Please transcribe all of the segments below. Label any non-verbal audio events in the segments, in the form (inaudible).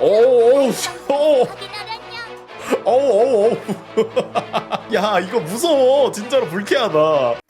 오오오 오. 확인 알았냐? 어우 어우 어우 야 이거 무서워 진짜로 불쾌하다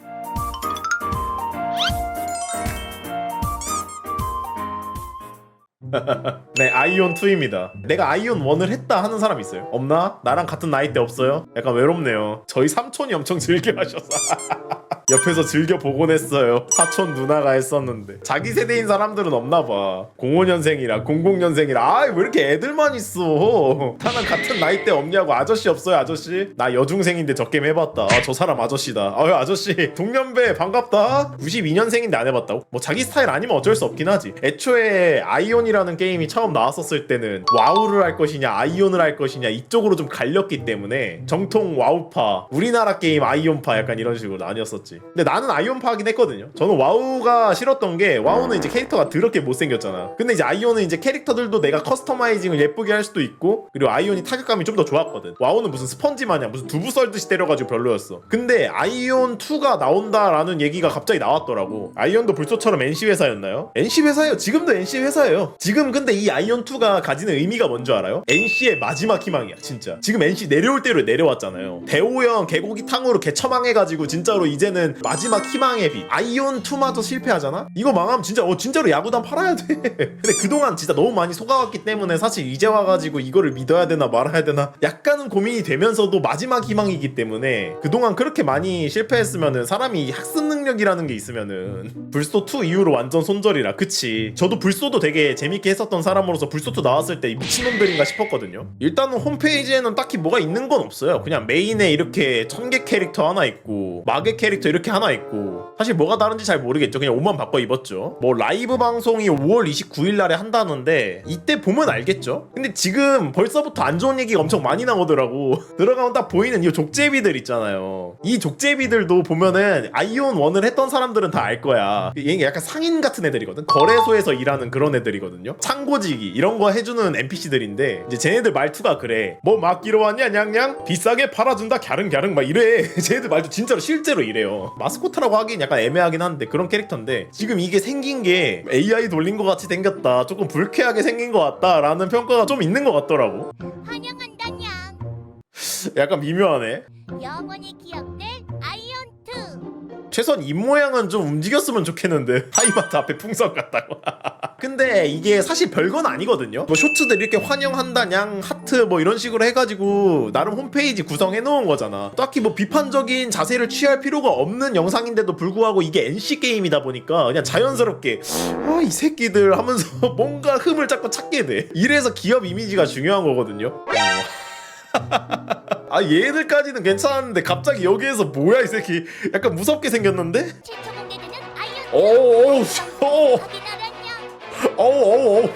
(laughs) 네 아이온 2입니다 내가 아이온 1을 했다 하는 사람 있어요? 없나? 나랑 같은 나이대 없어요? 약간 외롭네요 저희 삼촌이 엄청 즐겨 하셔서 (laughs) 옆에서 즐겨 보곤 했어요. 사촌 누나가 했었는데. 자기 세대인 사람들은 없나 봐. 05년생이라 00년생이라. 아 왜 이렇게 애들만 있어? 나랑 같은 나이대 없냐고. 아저씨 없어요 아저씨? 나 여중생인데 저 게임 해봤다. 아, 저 사람 아저씨다. 아유 아저씨 동년배 반갑다. 92년생인데 안 해봤다고? 뭐 자기 스타일 아니면 어쩔 수 없긴 하지. 애초에 아이온이라는 게임이 처음 나왔었을 때는 와우를 할 것이냐 아이온을 할 것이냐 이쪽으로 좀 갈렸기 때문에 정통 와우파 우리나라 게임 아이온파 약간 이런 식으로 나뉘었었지 근데 나는 아이온파긴 했거든요. 저는 와우가 싫었던 게 와우는 이제 캐릭터가 더럽게 못생겼잖아. 근데 이제 아이온은 이제 캐릭터들도 내가 커스터마이징을 예쁘게 할 수도 있고 그리고 아이온이 타격감이 좀 더 좋았거든. 와우는 무슨 스펀지 마냥 무슨 두부 썰듯이 때려가지고 별로였어. 근데 아이온 2가 나온다라는 얘기가 갑자기 나왔더라고. 아이온도 불소처럼 NC 회사였나요? NC 회사예요. 지금도 NC 회사예요. 지금 근데 이 아이온 2가 가지는 의미가 뭔지 알아요? NC의 마지막 희망이야 진짜. 지금 NC 내려올 대로 내려왔잖아요. 대오형 개고기 탕으로 개처망해가지고 진짜로 이제는 마지막 희망의 빛. 아이온 2마저 실패하잖아? 이거 망하면 진짜 어 진짜로 야구단 팔아야 돼. (laughs) 근데 그동안 진짜 너무 많이 속아왔기 때문에 사실 이제 와가지고 이거를 믿어야 되나 말아야 되나? 약간은 고민이 되면서도 마지막 희망이기 때문에 그동안 그렇게 많이 실패했으면은 사람이 학습 능력이라는 게 있으면은 불소 2 이후로 완전 손절이라. 그치? 저도 불소도 되게 재밌게 했었던 사람으로서 불소 2 나왔을 때이 미친놈들인가 싶었거든요. 일단은 홈페이지에는 딱히 뭐가 있는 건 없어요. 그냥 메인에 이렇게 천개 캐릭터 하나 있고 마개 캐릭터 이렇게 하나 있고 사실 뭐가 다른지 잘 모르겠죠. 그냥 옷만 바꿔 입었죠. 뭐 라이브 방송이 5월 29일 날에 한다는데 이때 보면 알겠죠? 근데 지금 벌써부터 안 좋은 얘기가 엄청 많이 나오더라고. (laughs) 들어가면 딱 보이는 이 족제비들 있잖아요. 이 족제비들도 보면은 아이온 1을 했던 사람들은 다 알 거야. 얘 약간 상인 같은 애들이거든? 거래소에서 일하는 그런 애들이거든요. 창고지기 이런 거 해주는 NPC들인데 이제 쟤네들 말투가 그래. 뭐 맡기러 왔냐? 냥냥? 비싸게 팔아준다? 갸릉갸릉 막 이래. (laughs) 쟤네들 말투 진짜로 실제로 이래요 마스코트라고 하긴 약간 애매하긴 한데 그런 캐릭터인데 지금 이게 생긴 게 AI 돌린 것 같이 생겼다 조금 불쾌하게 생긴 것 같다라는 평가가 좀 있는 것 같더라고 환영한다냥. 약간 미묘하네 영원히 기억될 아이온 2. 최소한 입 모양은 좀 움직였으면 좋겠는데 (laughs) 하이마트 앞에 풍선 같다고 (laughs) 근데 이게 사실 별건 아니거든요. 뭐 쇼츠들 이렇게 환영한다냥 하트 뭐 이런 식으로 해가지고 나름 홈페이지 구성해 놓은 거잖아. 딱히 뭐 비판적인 자세를 취할 필요가 없는 영상인데도 불구하고 이게 NC 게임이다 보니까 그냥 자연스럽게 아 이 새끼들 하면서 (laughs) 뭔가 흠을 자꾸 찾게 돼. 이래서 기업 이미지가 중요한 거거든요. (laughs) 아 얘들까지는 괜찮았는데 갑자기 여기에서 뭐야 이 새끼. 약간 무섭게 생겼는데? 최초 공개되는 아이온 2. 오오오 알았냐? 어우 어우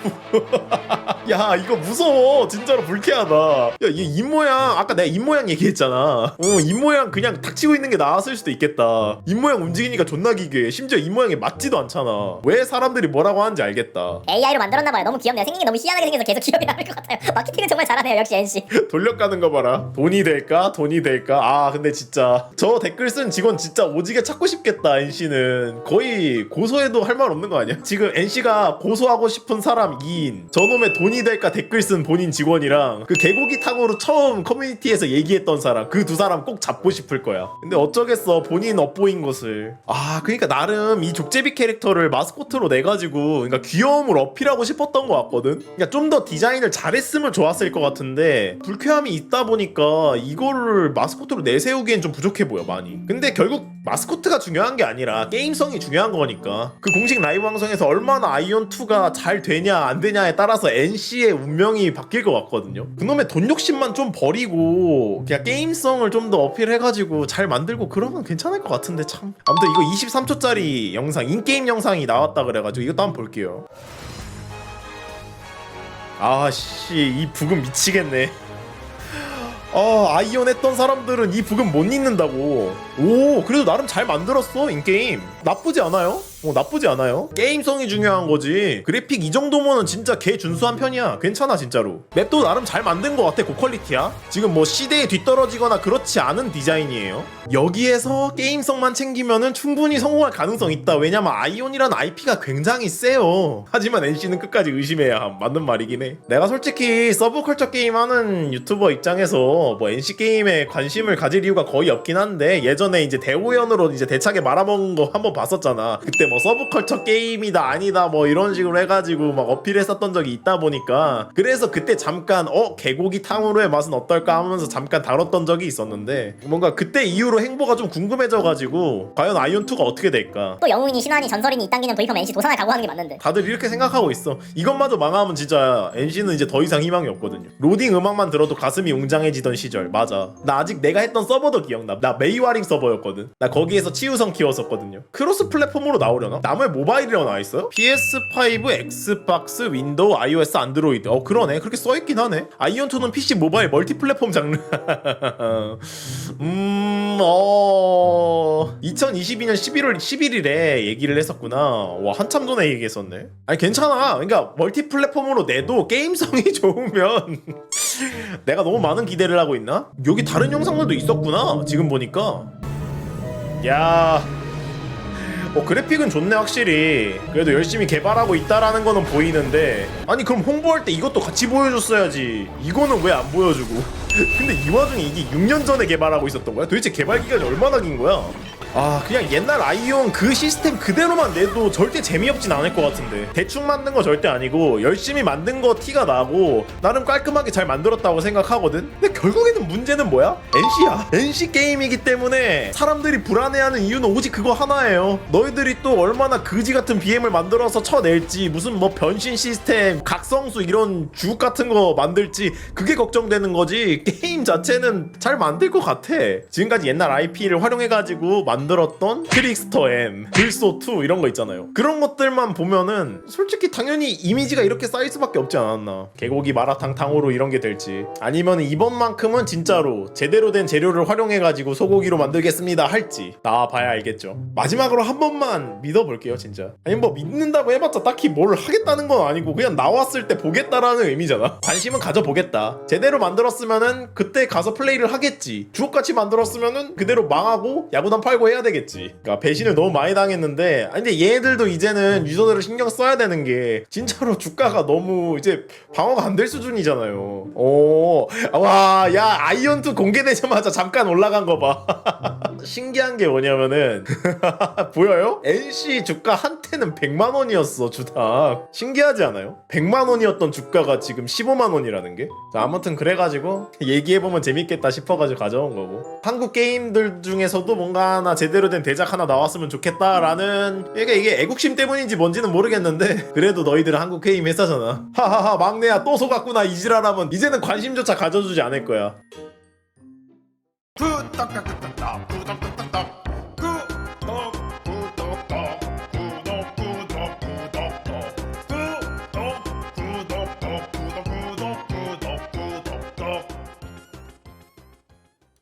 야 이거 무서워. 진짜로 불쾌하다. 야얘 입모양 아까 내가 입모양 얘기했잖아. 어 입모양 그냥 닥치고 있는 게 나았을 수도 있겠다. 입모양 움직이니까 존나 기괴해. 심지어 입모양에 맞지도 않잖아. 왜 사람들이 뭐라고 하는지 알겠다. AI로 만들었나봐요. 너무 귀엽네요. 생긴 게 너무 희한하게 생겨서 계속 기억이 남을 것 같아요. (laughs) 마케팅은 정말 잘하네요. 역시 NC. (laughs) 돌려가는 거 봐라. 돈이 될까? 돈이 될까? 아 근데 진짜. 저 댓글 쓴 직원 진짜 오지게 찾고 싶겠다 NC는. 거의 고소해도 할 말 없는 거 아니야? 지금 NC가 고소하고 싶은 사람 2인. 저놈의 돈이 될까? 댓글 쓴 본인 직원이랑 그 개고기 탕으로 처음 커뮤니티에서 얘기했던 사람 그 두 사람 꼭 잡고 싶을 거야. 근데 어쩌겠어? 본인 업보인 것을. 아 그러니까 나름 이 족제비 캐릭터를 마스코트로 내가지고 그러니까 귀여움을 어필하고 싶었던 것 같거든? 그러니까 좀 더 디자인을 잘했으면 좋았을 것 같은데 불쾌함이 있다 보니까 이거를 마스코트로 내세우기엔 좀 부족해 보여 많이. 근데 결국 마스코트가 중요한 게 아니라 게임성이 중요한 거니까. 그 공식 라이브 방송에서 얼마나 아이온 2가 잘 되냐 안 되냐에 따라서 NC 의 운명이 바뀔 것 같거든요. 그놈의 돈 욕심만 좀 버리고 그냥 게임성을 좀 더 어필해가지고 잘 만들고 그러면 괜찮을 것 같은데 참. 아무튼 이거 23초짜리 영상 인게임 영상이 나왔다 그래가지고 이것도 한번 볼게요. 아씨 이 부금 미치겠네. 아 아이온 했던 사람들은 이 부금 못 잊는다고. 오 그래도 나름 잘 만들었어 인게임. 나쁘지 않아요 어, 나쁘지 않아요. 게임성이 중요한 거지. 그래픽 이 정도면은 진짜 개 준수한 편이야. 괜찮아 진짜로. 맵도 나름 잘 만든 것 같아. 고퀄리티야. 지금 뭐 시대에 뒤떨어지거나 그렇지 않은 디자인이에요. 여기에서 게임성만 챙기면은 충분히 성공할 가능성 있다. 왜냐면 아이온이란 IP가 굉장히 세요. 하지만 NC는 끝까지 의심해야 함. 맞는 말이긴 해. 내가 솔직히 서브컬처 게임 하는 유튜버 입장에서 뭐 NC 게임에 관심을 가질 이유가 거의 없긴 한데 예전에 이제 대호연으로 이제 대차게 말아먹은 거 한번 봤었잖아. 그때 뭐 서브컬처 게임이다 아니다 뭐 이런 식으로 해가지고 막 어필했었던 적이 있다 보니까 그래서 그때 잠깐 어 개고기 탕후루의 맛은 어떨까 하면서 잠깐 다뤘던 적이 있었는데 뭔가 그때 이후로 행보가 좀 궁금해져가지고 과연 아이온 2가 어떻게 될까 또 영웅이니 신화니 전설이니 이딴기는 도입하면 NC 도산을 각오하는 게 맞는데 다들 이렇게 생각하고 있어. 이것마저 망하면 진짜 NC는 이제 더 이상 희망이 없거든요. 로딩 음악만 들어도 가슴이 웅장해지던 시절. 맞아. 나 아직 내가 했던 서버도 기억나. 나 메이와링 서버였거든. 나 거기에서 치유성 키웠었거든요. 크로스 플랫폼으로 나오 려나? 남의 모바일이라고 나와 있어요? PS5, 엑스박스, 윈도우, iOS, 안드로이드. 어 그러네. 그렇게 써 있긴 하네. 아이온2는 PC 모바일 멀티 플랫폼 장르. (laughs) 음, 어. 2022년 11월 11일에 얘기를 했었구나. 와, 한참 전에 얘기했었네. 아니, 괜찮아. 그러니까 멀티 플랫폼으로 내도 게임성이 (laughs) 좋으면 (laughs) 내가 너무 많은 기대를 하고 있나? 여기 다른 영상들도 있었구나. 지금 보니까. 야. 어, 그래픽은 좋네 확실히 그래도 열심히 개발하고 있다라는 거는 보이는데 아니 그럼 홍보할 때 이것도 같이 보여줬어야지 이거는 왜 안 보여주고 (laughs) 근데 이 와중에 이게 6년 전에 개발하고 있었던 거야? 도대체 개발 기간이 얼마나 긴 거야? 아 그냥 옛날 아이온 그 시스템 그대로만 내도 절대 재미없진 않을 것 같은데. 대충 만든 거 절대 아니고 열심히 만든 거 티가 나고 나름 깔끔하게 잘 만들었다고 생각하거든? 근데 결국에는 문제는 뭐야? NC야. NC 게임이기 때문에 사람들이 불안해하는 이유는 오직 그거 하나예요. 너희들이 또 얼마나 그지 같은 BM을 만들어서 쳐낼지 무슨 뭐 변신 시스템 각성수 이런 주옥 같은 거 만들지 그게 걱정되는 거지. 게임 자체는 잘 만들 것 같아. 지금까지 옛날 IP를 활용해가지고 만 들었던 트릭스터 M, 글소2 이런 거 있잖아요. 그런 것들만 보면은 솔직히 당연히 이미지가 이렇게 쌓일 수밖에 없지 않았나. 개고기 마라탕 탕후루 이런 게 될지. 아니면 이번만큼은 진짜로 제대로 된 재료를 활용해가지고 소고기로 만들겠습니다 할지. 나와봐야 알겠죠. 마지막으로 한 번만 믿어볼게요 진짜. 아니 뭐 믿는다고 해봤자 딱히 뭘 하겠다는 건 아니고 그냥 나왔을 때 보겠다라는 의미잖아. 관심은 가져보겠다. 제대로 만들었으면은 그때 가서 플레이를 하겠지. 주옥같이 만들었으면은 그대로 망하고 야구단 팔고 해야 되겠지. 그러니까 배신을 너무 많이 당했는데 근데 얘네들도 이제는 유저들을 신경 써야 되는 게 진짜로 주가가 너무 이제 방어가 안 될 수준이잖아요. 오 와 야 아이언2 공개되자마자 잠깐 올라간 거 봐 (laughs) 신기한 게 뭐냐면은 (laughs) 보여요? NC 주가 한때는 100만 원이었어 주당. 신기하지 않아요? 100만 원이었던 주가가 지금 15만 원이라는 게? 자, 아무튼 그래가지고 얘기해 보면 재밌겠다 싶어가지고 가져온 거고. 한국 게임들 중에서도 뭔가 하나 제대로 된 대작 하나 나왔으면 좋겠다라는 이게 이게 애국심 때문인지 뭔지는 모르겠는데 (laughs) 그래도 너희들은 한국 게임 회사잖아. 하하하 막내야 또 속았구나 이지랄하면. 이제는 관심조차 가져주지 않을 거야 구독, 구독, 구독, 구독, 구독, 구독.